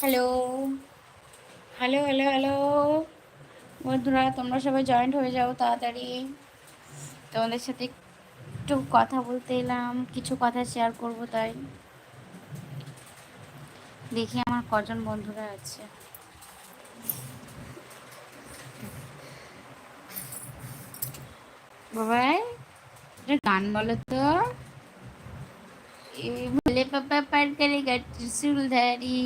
Hello hello hello hello বন্ধুরা, তোমরা সবাই জয়েন্ট হয়ে যাও তাড়াতাড়ি। তোমাদের সাথে একটু কথা বলতে এলাম, কিছু কথা শেয়ার করব তাই। দেখি আমার কজন বন্ধুরা আছে। বাবাই গান বলো তো। বলে পাপা পার করে গাছে চুলধারি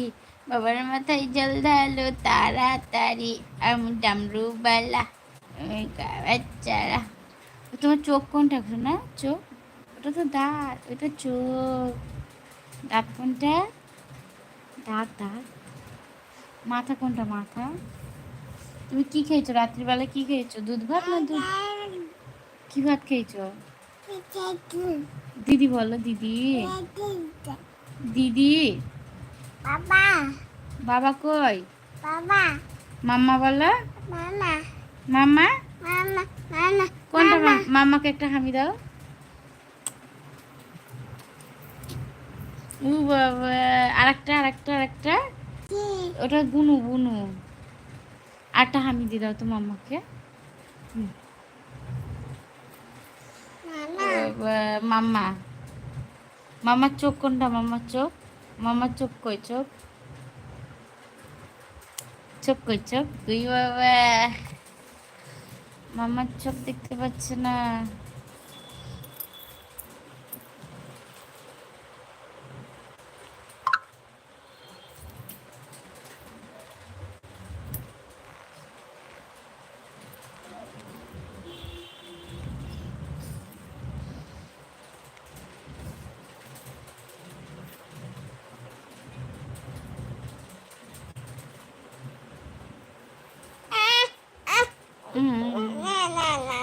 বাবার মাথায় জল ঢালো তাড়াতাড়ি আমি ডামরু বালা বাচ্চারা তোমার চোখ কোনটা না চোখ ওটা তো দাঁত ওটা চোখ দাঁত কোনটা দাঁত দাঁত মাথা কোনটা মাথা তুমি কি খেয়েছো রাত্রিবেলা কি খেয়েছো দুধ ভাত না দুধ কি ভাত খেয়েছো দিদি বলো দিদি দিদি বাবা। বাবা কই? বাবা। মাম্মা বলো। মামা মাম্মা? মামা মামা কোনটা মা- মাম্মাকে একটা হামি দাও। উ বাবা আরেকটা আরেকটা আরেকটা। ওটা বুনু বুনু আরেকটা হামি দিয়ে দাও তো মাম্মাকে। মাম্মা। মামার চোখ কোনটা? মামার চোখ? মামার চুপ কই চুপ। চুপ কই চুপ। তুই বাবা। মামার চোখ দেখতে পাচ্ছে না। 嗯，嗯那。